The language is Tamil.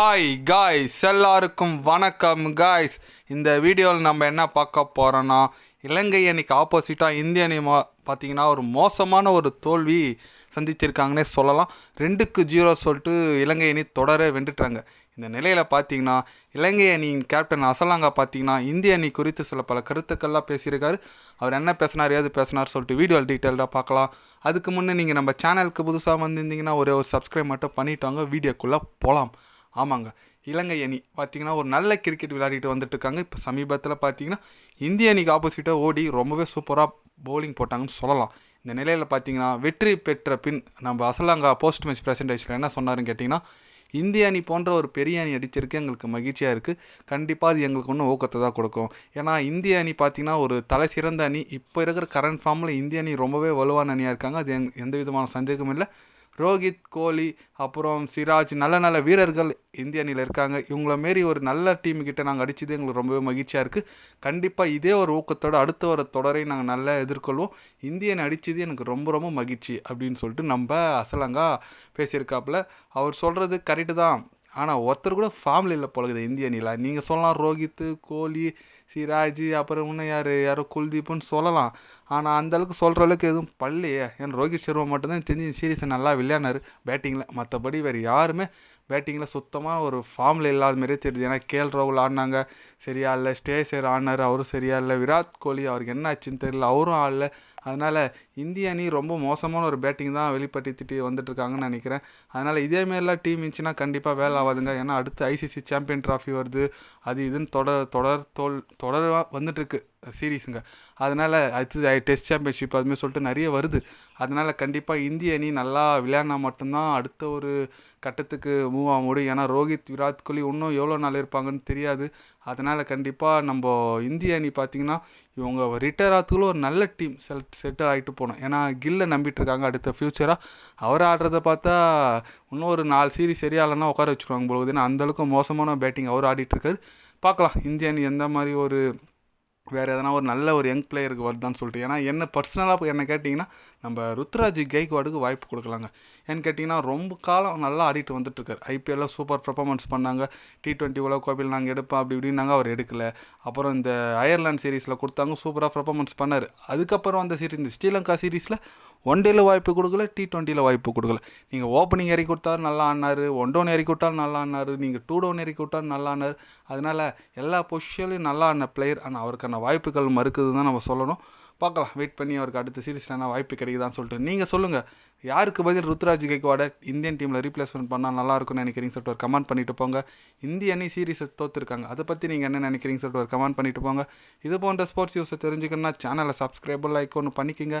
ஹாய் காய்ஸ் எல்லாருக்கும் வணக்கம் காய்ஸ் இந்த வீடியோவில் நம்ம என்ன பார்க்க போகிறோன்னா இலங்கை அணிக்கு ஆப்போசிட்டாக இந்திய அணி மா பார்த்தீங்கன்னா ஒரு மோசமான ஒரு தோல்வி சந்திச்சிருக்காங்கன்னே சொல்லலாம். ரெண்டுக்கு ஜீரோ சொல்லிட்டு இலங்கை அணி தொடர வென்றுட்டாங்க. இந்த நிலையில் பார்த்தீங்கன்னா இலங்கை அணியின் கேப்டன் அசலாங்கா பார்த்தீங்கன்னா இந்திய அணி குறித்து சில பல கருத்துக்கள்லாம் பேசியிருக்காரு. அவர் என்ன பேசினார் ஏது பேசினார் சொல்லிட்டு வீடியோ டீட்டெயில்டாக பார்க்கலாம். அதுக்கு முன்னே நீங்கள் நம்ம சேனலுக்கு புதுசாக வந்திருந்தீங்கன்னா ஒரே ஒரு சப்ஸ்கிரைப் மட்டும் பண்ணிட்டாங்க. வீடியோக்குள்ளே போகலாம் ஆமாங்க. இலங்கை அணி பார்த்தீங்கன்னா ஒரு நல்ல கிரிக்கெட் விளையாடிட்டு வந்துட்டு இருக்காங்க இப்போ சமீபத்தில் பார்த்தீங்கன்னா இந்திய அணிக்கு ஆப்போசிட்டாக ஓடி ரொம்பவே சூப்பராக பவுலிங் போட்டாங்கன்னு சொல்லலாம். இந்த நிலையில் பார்த்தீங்கன்னா வெற்றி பெற்ற பின் நம்ம அசலாங்கா போஸ்ட் மேட்ச் ப்ரெசன்டேஷனில் என்ன சொன்னாருன்னு கேட்டிங்கன்னா இந்திய அணி போன்ற ஒரு பெரிய அணி அடிச்சிருக்கு எங்களுக்கு மகிழ்ச்சியாக இருக்குது கண்டிப்பாக அது எங்களுக்கு ஒன்றும் ஊக்கத்தை தான் கொடுக்கும். ஏன்னா இந்திய அணி பார்த்திங்கன்னா ஒரு தலை சிறந்த அணி. இப்போ இருக்கிற கரண்ட் ஃபார்மில் இந்திய அணி ரொம்பவே வலுவான அணியாக இருக்காங்க. அது எங் எந்த விதமான சந்தேகமும் இல்லை. ரோஹித் கோலி அப்புறம் சிராஜ் நல்ல நல்ல வீரர்கள் இந்திய அணியில் இருக்காங்க. இவங்கள மாரி ஒரு நல்ல டீமுக்கிட்ட நாங்கள் அடித்தது எங்களுக்கு ரொம்பவே மகிழ்ச்சியாக இருக்குது கண்டிப்பாக இதே ஒரு ஊக்கத்தோடு அடுத்த வர தொடரை நாங்கள் நல்லா எதிர்கொள்வோம். இந்தியன் அடித்தது எனக்கு ரொம்ப ரொம்ப மகிழ்ச்சி அப்படின்னு சொல்லிட்டு நம்ம அசலங்கா பேசியிருக்காப்புல. அவர் சொல்கிறது கரெக்டு தான். ஆனால் ஒருத்தர் கூட ஃபேமிலியில் இல்லை போலகுது இந்திய அணியில் நீங்கள் சொல்லலாம் ரோஹித்து கோலி சிராஜ் அப்புறம் இன்னும் யார்? யாரோ குல்தீப்னு சொல்லலாம். ஆனால் அந்தளவுக்கு சொல்கிற அளவுக்கு எதுவும் பள்ளியே ஏன் ரோஹித் சர்மா மட்டும்தான் தெரிஞ்சு சீரீஸை நல்லா விளையாடினார். பேட்டிங்கில் மற்றபடி வேறு யாருமே பேட்டிங்கில் சுத்தமாக ஒரு ஃபார்மில் இல்லாத மாதிரியே தெரியுது. ஏன்னா கேஎல் ராகுல் ஆடினாங்க. சரியா இல்லை. ஸ்டேசர் ஆடினார். அவரும் சரியா இல்லை. விராட் கோலி அவருக்கு என்ன ஆச்சுன்னு தெரியல. அவரும் ஆடல. அதனால் இந்திய அணி ரொம்ப மோசமான ஒரு பேட்டிங் தான் வெளிப்படுத்திட்டு வந்துட்டுருக்காங்கன்னு நினைக்கிறேன். அதனால் இதேமாரிலாம் டீம் இருந்துச்சுன்னா கண்டிப்பாக வேலை ஆகாதுங்க. ஏன்னா அடுத்து ஐசிசி சாம்பியன் ட்ராஃபி வருது. அது இதுன்னு தொடர் தொடர் தோல் தொடராக வந்துட்டுருக்கு. சீரீஸுங்க. அதனால் அடுத்து டெஸ்ட் சாம்பியன்ஷிப் அதுமாரி சொல்லிட்டு நிறைய வருது. அதனால் கண்டிப்பாக இந்திய அணி நல்லா விளையாடினா மட்டும்தான் அடுத்த ஒரு கட்டத்துக்கு மூவ் ஆக முடியும். ஏன்னா ரோஹித் விராட் கோலி இன்னும் எவ்வளோ நாள் இருப்பாங்கன்னு தெரியாது. அதனால் கண்டிப்பாக நம்ம இந்திய அணி பார்த்திங்கன்னா இவங்க ரிட்டையர் ஆகிறதுக்குள்ள ஒரு நல்ல டீம் செல் செட்டில் ஆகிட்டு போகணும். ஏன்னா கில்லை நம்பிட்டு இருக்காங்க அடுத்த ஃப்யூச்சராக அவர் ஆடுறத பார்த்தா இன்னும் ஒரு நாலு சீரீஸ் சரியாகலன்னா உட்கார வச்சுருவாங்க போகுது ஏன்னா அந்தளவுக்கு மோசமான பேட்டிங் அவர் ஆடிட்டுருக்காரு. பார்க்கலாம். இந்திய அணி எந்த மாதிரி ஒரு வேறு எதனா ஒரு நல்ல ஒரு யங் பிளேயருக்கு வருதான்னு சொல்லிட்டு. ஏன்னா என்ன பர்சனலாக என்ன கேட்டிங்கன்னா நம்ம ருத்ராஜ் கெய்க்வாடுக்கு வாய்ப்பு கொடுக்கலாங்க. ஏன்னு கேட்டிங்கன்னா ரொம்ப காலம் நல்லா ஆடிட்டு வந்துட்டுருக்கார். ஐபிஎல்லில் சூப்பர் பர்ஃபார்மன்ஸ் பண்ணாங்க. டி ட்வெண்ட்டி உலக கோப்பையில் நாங்கள் எடுப்போம் அப்படி இப்படின்னாங்க அவர் எடுக்கல. அப்புறம் இந்த அயர்லாந்து சீரீஸில் கொடுத்தாங்க சூப்பராக பர்ஃபார்மன்ஸ் பண்ணார். அதுக்கப்புறம் அந்த சீரீஸ் இந்த ஸ்ரீலங்கா சீரீஸில் ஒன் டேல வாய்ப்பு கொடுக்கல டி ட்வெண்ட்டியில் வாய்ப்பு கொடுக்கல. நீங்கள் ஓப்பனிங் இறக்கி கொடுத்தாலும் நல்லா ஆனார் ஒன் டவுன் இறக்கி விட்டாலும் நல்லா ஆனார் நீங்கள் டூ டவுன் இறக்கி விட்டாலும் நல்லா ஆனார் அதனால் எல்லா பொசிஷன்லையும் நல்லா ஆன பிளேயர் ஆனால் அவருக்கான வாய்ப்புகள் மறுக்குது தான் நம்ம சொல்லணும். பார்க்கலாம் வெயிட் பண்ணி அவருக்கு அடுத்த சீரீஸில் என்ன வாய்ப்பு கிடைக்குதான்னு சொல்லிட்டு. நீங்கள் சொல்லுங்கள் யாருக்கு பதில் ருத்ராஜ் கைக்வாட இந்தியன் டீமில் ரீப்ளேஸ்மெண்ட் பண்ணால் நல்லாயிருக்கும்னு நினைக்கிறீங்க சொல்லிட்டு ஒரு கமெண்ட் பண்ணிட்டு போங்க. இந்திய அணி சீரீஸை தோற்றுருக்காங்க அதை பற்றி நீங்கள் என்ன நினைக்கிறீங்க சொல்லிட்டு ஒரு கமெண்ட் பண்ணிட்டு போங்க. இது போன்ற ஸ்போர்ட்ஸ் நியூஸை தெரிஞ்சுக்கணும்னா சேனலை சப்ஸ்கிரைபர் லைக் ஒன்று பண்ணிக்கோங்க.